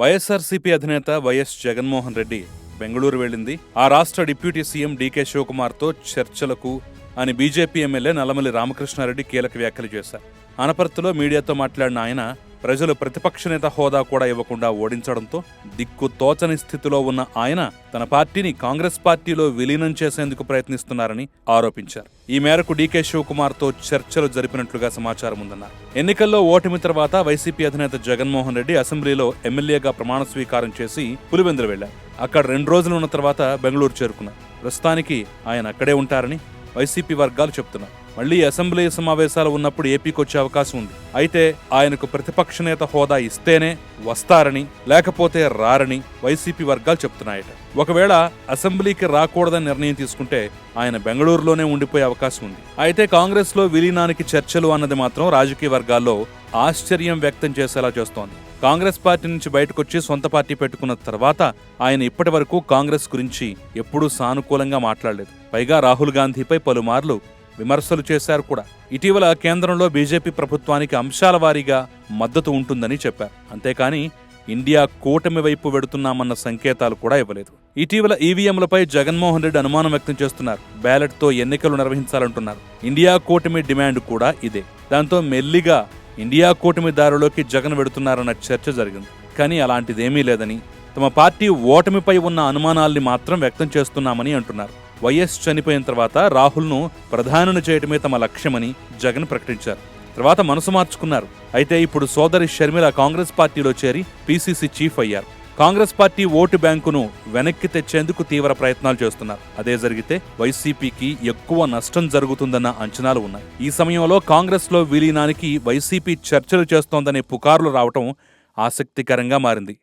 వైఎస్ఆర్సీపీ అధినేత వైఎస్ జగన్మోహన్ రెడ్డి బెంగళూరు వెళ్ళింది. ఆ రాష్ట్ర డిప్యూటీ సీఎం డీకే శివకుమార్తో చర్చలకు అని బీజేపీ ఎమ్మెల్యే నల్లమల్లి రామకృష్ణారెడ్డి కీలక వ్యాఖ్యలు చేశారు. అనపర్తిలో మీడియాతో మాట్లాడిన ఆయన ప్రజలు ప్రతిపక్ష నేత హోదా కూడా ఇవ్వకుండా ఓడించడంతో దిక్కు తోచని స్థితిలో ఉన్న ఆయన తన పార్టీని కాంగ్రెస్ పార్టీలో విలీనం చేసేందుకు ప్రయత్నిస్తున్నారని ఆరోపించారు. ఈ మేరకు డీకే శివకుమార్తో చర్చలు జరిపినట్లుగా సమాచారం ఉందన్నారు. ఎన్నికల్లో ఓటమి తర్వాత వైసీపీ అధినేత జగన్మోహన్ రెడ్డి అసెంబ్లీలో ఎమ్మెల్యేగా ప్రమాణ స్వీకారం చేసి పులివెందులు వెళ్ళారు అక్కడ రెండు రోజులు ఉన్న తర్వాత బెంగళూరు చేరుకున్నారు. ప్రస్తుతానికి ఆయన అక్కడే ఉంటారని వైసీపీ వర్గాలు చెబుతున్నారు మళ్ళీ అసెంబ్లీ సమావేశాలు ఉన్నప్పుడు ఏపీకి వచ్చే అవకాశం ఉంది. అయితే ఆయనకు ప్రతిపక్ష నేత హోదా ఇస్తేనే వస్తారని లేకపోతే రారని వైసీపీ వర్గాలు చెప్తున్నాయట. ఒకవేళ అసెంబ్లీకి రాకూడదని నిర్ణయం తీసుకుంటే ఆయన బెంగళూరులోనే ఉండిపోయే అవకాశం ఉంది. అయితే కాంగ్రెస్లో విలీనానికి చర్చలు అన్నది మాత్రం రాజకీయ వర్గాల్లో ఆశ్చర్యం వ్యక్తం చేసేలా చేస్తోంది. కాంగ్రెస్ పార్టీ నుంచి బయటకొచ్చి సొంత పార్టీ పెట్టుకున్న తర్వాత ఆయన ఇప్పటి వరకు కాంగ్రెస్ గురించి ఎప్పుడూ సానుకూలంగా మాట్లాడలేదు. పైగా రాహుల్ గాంధీపై పలుమార్లు విమర్శలు చేశారు కూడా. ఇటీవల కేంద్రంలో బీజేపీ ప్రభుత్వానికి అంశాల వారీగా మద్దతు ఉంటుందని చెప్పారు. అంతేకాని ఇండియా కూటమి వైపు వెడుతున్నామన్న సంకేతాలు కూడా ఇవ్వలేదు. ఇటీవల ఈవీఎంలపై జగన్మోహన్ రెడ్డి అనుమానం వ్యక్తం చేస్తున్నారు. బ్యాలెట్తో ఎన్నికలు నిర్వహించాలంటున్నారు. ఇండియా కూటమి డిమాండ్ కూడా ఇదే. దాంతో మెల్లిగా ఇండియా కూటమి దారిలోకి జగన్ వెడుతున్నారన్న చర్చ జరిగింది. కానీ అలాంటిదేమీ లేదని తమ పార్టీ ఓటమిపై ఉన్న అనుమానాల్ని మాత్రం వ్యక్తం చేస్తున్నామని అంటున్నారు. వైఎస్ చనిపోయిన తర్వాత రాహుల్ను ప్రధానిని చేయటమే తమ లక్ష్యమని జగన్ ప్రకటించారు. తర్వాత మనసు మార్చుకున్నారు. అయితే ఇప్పుడు సోదరి షర్మిల కాంగ్రెస్ పార్టీలో చేరి పీసీసీ చీఫ్ అయ్యారు. కాంగ్రెస్ పార్టీ ఓటు బ్యాంకును వెనక్కి తెచ్చేందుకు తీవ్ర ప్రయత్నాలు చేస్తున్నారు. అదే జరిగితే వైసీపీకి ఎక్కువ నష్టం జరుగుతుందన్న అంచనాలు ఉన్నాయి. ఈ సమయంలో కాంగ్రెస్లో విలీనానికి వైసీపీ చర్చలు చేస్తోందనే పుకార్లు రావటం ఆసక్తికరంగా మారింది.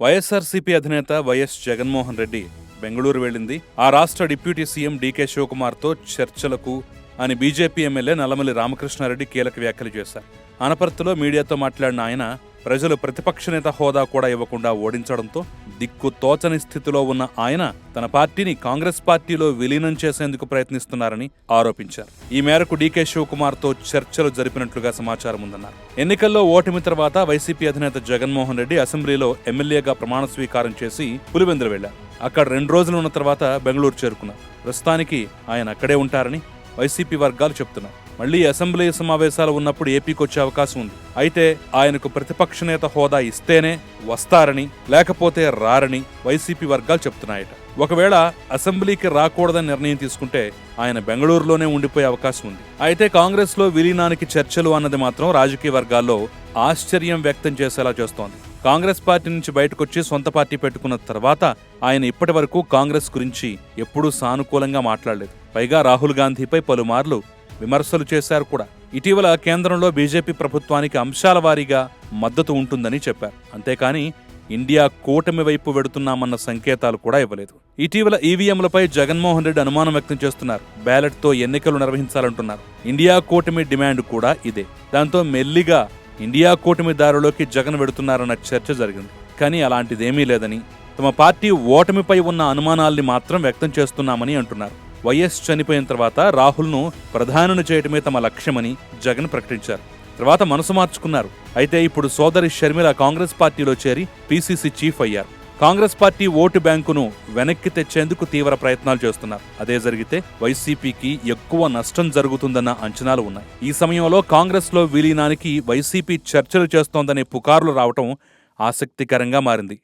వైఎస్ఆర్సీపీ అధినేత వైఎస్ జగన్మోహన్ రెడ్డి బెంగళూరు వెళ్ళింది. ఆ రాష్ట్ర డిప్యూటీ సీఎం డీకే శివకుమార్తో చర్చలకు అని బీజేపీ ఎమ్మెల్యే నల్లమల్లి రామకృష్ణారెడ్డి కీలక వ్యాఖ్యలు చేశారు. అనపర్తిలో మీడియాతో మాట్లాడిన ఆయన ప్రజలు ప్రతిపక్ష నేత హోదా కూడా ఇవ్వకుండా ఓడించడంతో దిక్కు తోచని స్థితిలో ఉన్న ఆయన తన పార్టీని కాంగ్రెస్ పార్టీలో విలీనం చేసేందుకు ప్రయత్నిస్తున్నారని ఆరోపించారు. ఈ మేరకు డీకే శివకుమార్తో చర్చలు జరిపినట్లుగా సమాచారం ఉందన్నారు. ఎన్నికల్లో ఓటమి తర్వాత వైసీపీ అధినేత జగన్మోహన్ రెడ్డి అసెంబ్లీలో ఎమ్మెల్యేగా ప్రమాణ స్వీకారం చేసి పులివెందులు వెళ్ళారు అక్కడ రెండు రోజులు ఉన్న తర్వాత బెంగళూరు చేరుకున్నారు. ప్రస్తుతానికి ఆయన అక్కడే ఉంటారని వైసీపీ వర్గాలు చెబుతున్నారు మళ్ళీ అసెంబ్లీ సమావేశాలు ఉన్నప్పుడు ఏపీకి వచ్చే అవకాశం ఉంది. అయితే ఆయనకు ప్రతిపక్ష నేత హోదా ఇస్తేనే వస్తారని లేకపోతే రారని వైసీపీ వర్గాలు చెప్తున్నాయట. ఒకవేళ అసెంబ్లీకి రాకూడదని నిర్ణయం తీసుకుంటే ఆయన బెంగళూరులోనే ఉండిపోయే అవకాశం ఉంది. అయితే కాంగ్రెస్లో విలీనానికి చర్చలు అన్నది మాత్రం రాజకీయ వర్గాల్లో ఆశ్చర్యం వ్యక్తం చేసేలా చేస్తోంది. కాంగ్రెస్ పార్టీ నుంచి బయటకొచ్చి సొంత పార్టీ పెట్టుకున్న తర్వాత ఆయన ఇప్పటి వరకు కాంగ్రెస్ గురించి ఎప్పుడూ సానుకూలంగా మాట్లాడలేదు. పైగా రాహుల్ గాంధీపై పలుమార్లు విమర్శలు చేశారు కూడా. ఇటీవల కేంద్రంలో బీజేపీ ప్రభుత్వానికి అంశాల వారీగా మద్దతు ఉంటుందని చెప్పారు. అంతేకాని ఇండియా కూటమి వైపు వెడుతున్నామన్న సంకేతాలు కూడా ఇవ్వలేదు. ఇటీవల ఈవీఎంలపై జగన్మోహన్ రెడ్డి అనుమానం వ్యక్తం చేస్తున్నారు. బ్యాలెట్తో ఎన్నికలు నిర్వహించాలంటున్నారు. ఇండియా కూటమి డిమాండ్ కూడా ఇదే. దాంతో మెల్లిగా ఇండియా కూటమి దారిలోకి జగన్ వెడుతున్నారన్న చర్చ జరిగింది. కానీ అలాంటిదేమీ లేదని తమ పార్టీ ఓటమిపై ఉన్న అనుమానాల్ని మాత్రం వ్యక్తం చేస్తున్నామని అంటున్నారు. వైఎస్ చనిపోయిన తర్వాత రాహుల్ను ప్రధానుని చేయటమే తమ లక్ష్యమని జగన్ ప్రకటించారు. తర్వాత మనసు మార్చుకున్నారు. అయితే ఇప్పుడు సోదరి షర్మిల కాంగ్రెస్ పార్టీలో చేరి పీసీసీ చీఫ్ అయ్యారు. కాంగ్రెస్ పార్టీ ఓటు బ్యాంకును వెనక్కి తెచ్చేందుకు తీవ్ర ప్రయత్నాలు చేస్తున్నారు. అదే జరిగితే వైసీపీకి ఎక్కువ నష్టం జరుగుతుందన్న అంచనాలు ఉన్నాయి. ఈ సమయంలో కాంగ్రెస్లో విలీనానికి వైసీపీ చర్చలు చేస్తోందనే పుకార్లు రావటం ఆసక్తికరంగా మారింది.